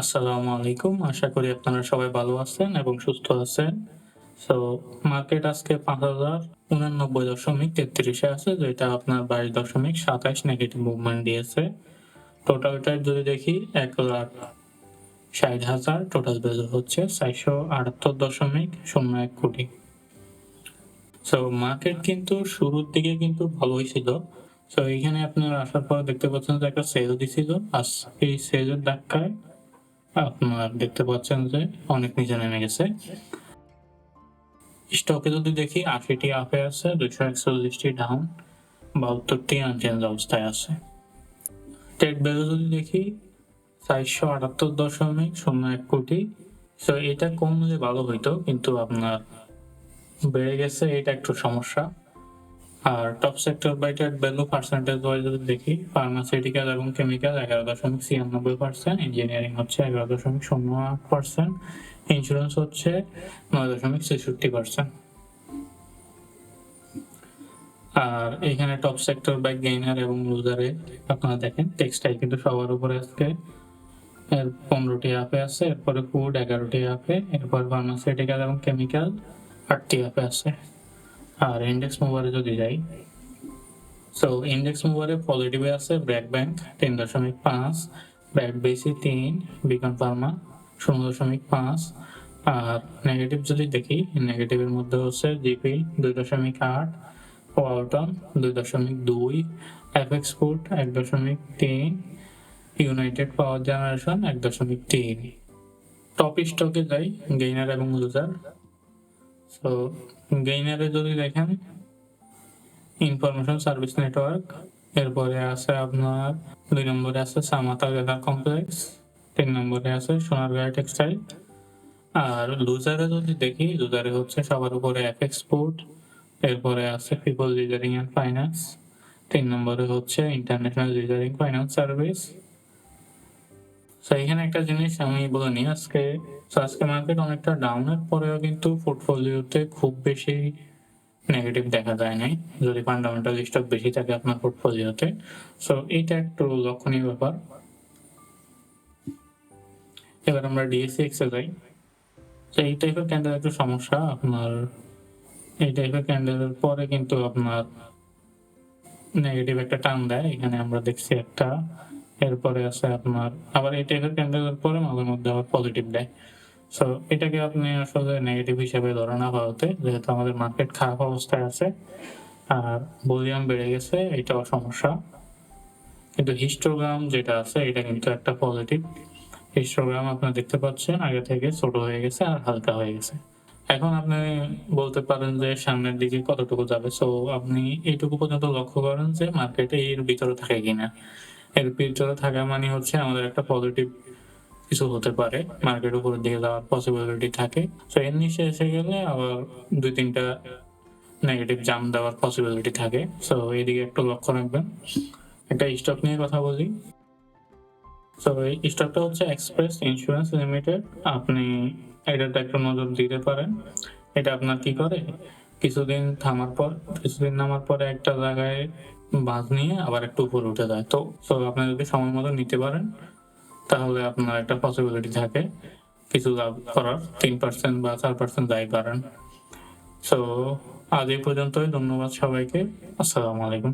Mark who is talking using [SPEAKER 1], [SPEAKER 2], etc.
[SPEAKER 1] আসসালামু আলাইকুম। আশা করি আপনারা সবাই ভালো আছেন এবং সুস্থ আছেন। সো মার্কেট আজকে পাঁচ হাজার উনানব্বই দশমিক তেত্রিশে আছে, যেটা আপনার বাইশ দশমিক সাতাইশ নেগেটিভ মুভমেন্ট দিয়েছে। টোটালটা যদি দেখি, এক লাখ ষাট হাজার টোটাল হচ্ছে চারশো আটাত্তর দশমিক শূন্য এক কোটি। সো মার্কেট কিন্তু শুরুর দিকে কিন্তু ভালোই ছিল। সো এখানে আপনার আসার পর দেখতে পাচ্ছেন যে একটা সেল দিছিল। আর এই সেলের ধাক্কায় আপনার দেখতে পাচ্ছেন যে অনেক নিচে নেমে গেছে। স্টকে যদি দেখি আশিটি আপে আছে, দুইশো একচল্লিশটি ডাউন বাহাত্তরটি আনচেঞ্জ অবস্থায় আছে। ট্রেড ভ্যালু যদি দেখি, চারশো আটাত্তর দশমিক শূন্য এক কোটি। সো এটা কমলে ভালো হইতো, কিন্তু আপনার বেড়ে গেছে, এটা একটু সমস্যা। আর top sector by trade value percentage wise যদি দেখি ফার্মাসিউটিক্যাল এবং কেমিক্যাল এগারো দশমিক ছিয়ানব্বই পার্সেন্ট ইঞ্জিনিয়ারিং হচ্ছে এগারো দশমিক শূন্য আট পার্সেন্ট ইন্স্যুরেন্স হচ্ছে নয় দশমিক ছেষট্টি পার্সেন্ট আর এখানে টপ সেক্টর বাই গেইনার এবং লুজারে আপনারা দেখেন টেক্সটাইল কিন্তু সবার উপরে আজকে। এর পনেরোটি আপে আছে, এরপরে ফুড এগারোটি আপে এরপর ফার্মাসিউটিক্যাল এবং কেমিক্যাল আটটি আপে আছে। আর ইন্ডেক্স মুভারে যদি যাই সো ইন্ডেক্স মুভারে পজিটিভে আছে ব্র্যাক ব্যাংক তিন দশমিক পাঁচ ব্র্যাক বেসি তিন বিকন ফার্মা শূন্য দশমিক পাঁচ, আর নেগেটিভ যদি দেখি নেগেটিভের মধ্যে হচ্ছে জিপি দুই দশমিক আট ওয়ালটন দুই দশমিক দুই এফএক্স ফুড এক দশমিক তিন ইউনাইটেড পাওয়ার জেনারেশন এক দশমিক তিন। টপ স্টকে যাই গেইনার এবং লুজার সো গেইনারে যদি দেখেন ইনফরমেশন সার্ভিস নেটওয়ার্ক এরপরে আছে আপনার দুই নম্বরে আছে সামাতা লেদার কমপ্লেক্স তিন নম্বরে আছে সোনারগাঁও টেক্সটাইল আর লুজারে যদি দেখি লুজারে হচ্ছে সবার উপরে এফ এক্সপোর্ট এরপরে আছে পিপল লিজারিং অ্যান্ড ফাইন্যান্স তিন নম্বরে হচ্ছে ইন্টারন্যাশনাল লিজারিং ফাইন্যান্স সার্ভিস তো এখানে একটা জিনিস আমি বলে নিই, আজকে আজকে মার্কেট অনেকটা ডাউনের পরেও কিন্তু পোর্টফোলিওতে খুব বেশি নেগেটিভ দেখা যায় নাই, যদি ফান্ডামেন্টাল স্টক বেশি থাকে আপনার পোর্টফোলিওতে সো এইটা একটু লক্ষণীয় ব্যাপার। এবার আমরা ডিএসসি এক্সে যাই। তো এই টাইপের ক্যান্ডেল একটু সমস্যা, আপনার এই টাইপের ক্যান্ডেলের পরে কিন্তু আপনার নেগেটিভ একটা টান দেয়। এখানে আমরা দেখছি একটা এরপরে আছে আপনার, আবার এই টাইপের ক্যান্ডেলের পরে মাঝে মধ্যে আবার পজিটিভ দেয়। সো এটাকে আপনি আসলে নেগেটিভ হিসেবে ধরে না ভারতে যেহেতু আমাদের মার্কেট খারাপ অবস্থায় আছে, আর ভলিউম বেড়ে গেছে, এটাও সমস্যা। কিন্তু হিস্টোগ্রাম যেটা আছে, এটা কিন্তু একটা পজিটিভ হিস্টোগ্রাম আপনারা দেখতে পাচ্ছেন, আগে থেকে ছোট হয়ে গেছে আর হালকা হয়ে গেছে। এখন আপনি বলতে পারেন যে সামনের দিকে কতটুকু যাবে। সো আপনি এইটুকু পর্যন্ত লক্ষ্য করেন যে মার্কেটে এর ভিতরে থাকে কিনা। এর ভিতরে থাকা মানে হচ্ছে আমাদের একটা পজিটিভ কিছু হতে পারে। মার্কেট উপরের দিকে যাওয়ার পসিবিলিটি থাকে। তো এর নিচে এসে গেলে আবার দুই তিনটা নেগেটিভ জাম দেওয়ার পসিবিলিটি থাকে। সো এদিকে একটু লক্ষ্য রাখবেন। একটা স্টক নিয়ে কথা বলি। তো এই স্টকটা হচ্ছে এক্সপ্রেস ইন্স্যুরেন্স লিমিটেড আপনি এটাতে একটু নজর দিতে পারেন। এটা আপনার কি করে? কিছুদিন থামার পর, কিছুদিন নামার পরে একটা জায়গায় বাঁধ নিয়ে আবার একটু উপরে উঠে যায়। তো তো আপনি যদি সময় মতো নিতে পারেন, তাহলে আপনার একটা পসিবিলিটি থাকে কিছু লাভ করার। তিন পার্সেন্ট বা চার পার্সেন্ট যাই পারেন। সো আজ এই পর্যন্তই। ধন্যবাদ সবাইকে। আসসালামু আলাইকুম।